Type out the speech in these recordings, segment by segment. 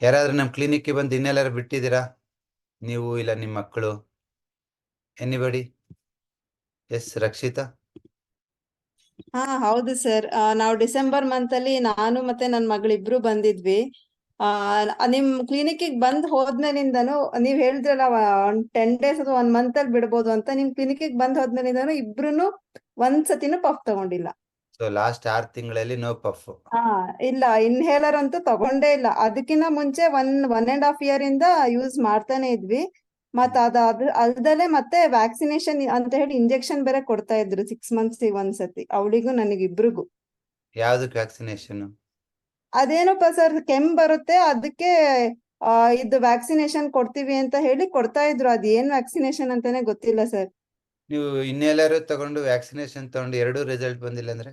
ಯಾರಾದ್ರೂ ನಮ್ಮ ಕ್ಲಿನಿಕ್ಗೆ ಬಂದು ಇನ್ನೆಲ್ಲಾರು ಬಿಟ್ಟಿದ್ದೀರಾ? ನೀವು ಇಲ್ಲ ನಿಮ್ಮ ಮಕ್ಕಳು? Anybody yes Rakshitha? ಹಾ, ಹೌದು ಸರ್ ನಾವು ಡಿಸೆಂಬರ್ ಮಂತ್ ಅಲ್ಲಿ ನಾನು ಮತ್ತೆ ನನ್ನ ಮಗಳಿಬ್ರು ಬಂದಿದ್ವಿ. ಆ, ನಿಮ್ ಕ್ಲಿನಿಕ್ ಬಂದ್ ಹೋದ್ಮೇಲಿಂದನು ನೀವ್ ಹೇಳಿದ್ರಲ್ಲ ಒಂದ್ ಟೆನ್ ಡೇಸ್ ಅಥವಾ ಒಂದ್ ಮಂತ್ ಅಲ್ಲಿ ಬಿಡ್ಬೋದು ಅಂತ ನಿಮ್ ಕ್ಲಿನಿಕ್ ಬಂದ್ ಹೋದ್ಮೇಲಿಂದನು ಇಬ್ರುನು ಒಂದ್ ಸತಿನೂ ಪಫ್ ತಗೊಂಡಿಲ್ಲ. ಸೊ ಲಾಸ್ಟ್ ಆರ್ ತಿಂಗಳಲ್ಲಿ ನೋ ಪಫ್ ಹಾ ಇಲ್ಲ ಇನ್ಹೇಲರ್ ಅಂತೂ ತಗೊಂಡೇ ಇಲ್ಲ. ಅದಕ್ಕಿಂತ ಮುಂಚೆ one one and half year ಇಂದ ಯೂಸ್ ಮಾಡ್ತಾನೆ ಇದ್ವಿ. ಮತ್ ಅದ ಅಲ್ದಲೆ ಮತ್ತೆ ವ್ಯಾಕ್ಸಿನೇಷನ್ ಅಂತ ಹೇಳಿ ಇಂಜೆಕ್ಷನ್ ಬೇರೆ ಕೊಡ್ತಾ ಇದ್ರು ಸಿಕ್ಸ್ ಮಂತ್ಸ್ ಒಂದ್ಸತಿ. ಅವಳಿಗೂ ನನಗಿಬ್ರಿಗೂ. ಯಾವ್ದು ವ್ಯಾಕ್ಸಿನೇಷನ್ ಅದೇನಪ್ಪ ಸರ್ ಕೆಮ್ಮು ಬರುತ್ತೆ ಅದಕ್ಕೆ ಆ ಇದು ವ್ಯಾಕ್ಸಿನೇಷನ್ ಕೊಡ್ತೀವಿ ಅಂತ ಹೇಳಿ ಕೊಡ್ತಾ ಇದ್ರು. ಅದ್ ಏನ್ ವ್ಯಾಕ್ಸಿನೇಷನ್ ಅಂತಾನೆ ಗೊತ್ತಿಲ್ಲ ಸರ್ ನೀವು ಇನ್ನೆಲ್ಲಾರು ತಗೊಂಡು ವ್ಯಾಕ್ಸಿನೇಷನ್ ತಗೊಂಡು ಎರಡೂ ರಿಸಲ್ಟ್ ಬಂದಿಲ್ಲ ಅಂದ್ರೆ?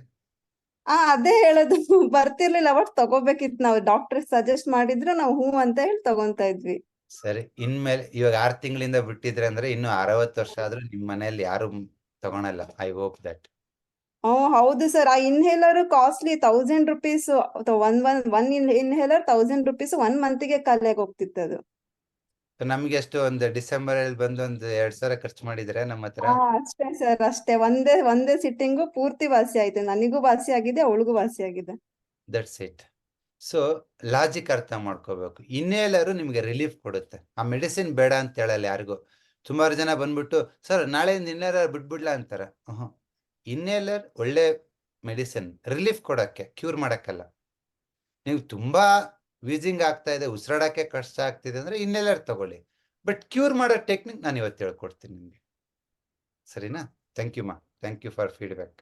ಆ ಅದೇ ಹೇಳೋದು. ಬರ್ತಿರ್ಲಿಲ್ಲ ಅವತ್ ತಗೋಬೇಕಿತ್ತು. ನಾವು ಡಾಕ್ಟರ್ ಸಜೆಸ್ಟ್ ಮಾಡಿದ್ರು ನಾವು ಹೂ ಅಂತ ಹೇಳಿ ತಗೊಂತಾ ಇದ್ವಿ. ಸರಿ ಇನ್ಮೇಲೆ ಇವಾಗ ಆರ್ ತಿಂಗಳಿಂದ ಬಿಟ್ಟಿದ್ರೆ ಅಂದ್ರೆ ಇನ್ನು ಅರವತ್ತು ವರ್ಷ ಆದ್ರೂ ನಿಮ್ ಮನೆಯಲ್ಲಿ ಯಾರು ತಗೊಳಲ್ಲ. ಐ ಹೋಪ್ ದಟ್ ಹ್ಮ್ ಹೌದು ಸರ್. ಆ inhaler costly thousand rupees one one one inhaler thousand rupees one ಮಂತಿಗೆ ಗೆ ಹೋಗ್ತಿತ್ತು ಅದು. ನಮ್ಗೆ ಎಷ್ಟು ಒಂದು ಡಿಸೆಂಬರ್ ಅಲ್ಲಿ ಬಂದು ಒಂದು ಎರಡ್ ಸಾವಿರ ಖರ್ಚು ಮಾಡಿದ್ರೆ ನಮ್ಮ ಹತ್ರ. ಹಾ ಅಷ್ಟೇ ಸರ್ ಅಷ್ಟೇ. ಒಂದೇ ಒಂದೇ ಸಿಟ್ಟಿಂಗು ಪೂರ್ತಿ ವಾಸಿ ಆಯ್ತು. ನನಗೂ ವಾಸಿ ಆಗಿದೆ ಅವಳಿಗೂ ವಾಸಿ ಆಗಿದೆ. ದಟ್ಸ್ ಇಟ್ ಸೊ ಲಾಜಿಕ್ ಅರ್ಥ ಮಾಡ್ಕೋಬೇಕು. ಇನ್ನೇಲಾರು ನಿಮ್ಗೆ ರಿಲೀಫ್ ಕೊಡುತ್ತೆ. ಆ ಮೆಡಿಸಿನ್ ಬೇಡ ಅಂತ ಹೇಳಲ್ಲ ಯಾರಿಗೂ. ಸುಮಾರು ಜನ ಬಂದ್ಬಿಟ್ಟು ಸರ್ ನಾಳೆಯಿಂದ ಇನ್ನೇಲಾರು ಬಿಟ್ಬಿಡ್ಲಾ? ಅಂತಾರ. ಹ್ಮ್. ಇನ್ನೇಲರ್ ಒಳ್ಳೆ ಮೆಡಿಸಿನ್ ರಿಲೀಫ್ ಕೊಡಕ್ಕೆ ಕ್ಯೂರ್ ಮಾಡಕ್ಕಲ್ಲ. ನೀವು ತುಂಬಾ ವೀಸಿಂಗ್ ಆಗ್ತಾ ಇದೆ ಉಸಿರಾಡಕ್ಕೆ ಕಷ್ಟ ಆಗ್ತಿದೆ ಅಂದ್ರೆ ಇನ್ನೆಲ್ಲರ್ ತಗೊಳ್ಳಿ. ಬಟ್ ಕ್ಯೂರ್ ಮಾಡೋ ಟೆಕ್ನಿಕ್ ನಾನು ಇವತ್ತು ಹೇಳ್ಕೊಡ್ತೀನಿ ನಿಮ್ಗೆ. ಸರಿನಾ? ಥ್ಯಾಂಕ್ ಯು ಮಾ ಥ್ಯಾಂಕ್ ಯು ಫಾರ್ ಫೀಡ್ಬ್ಯಾಕ್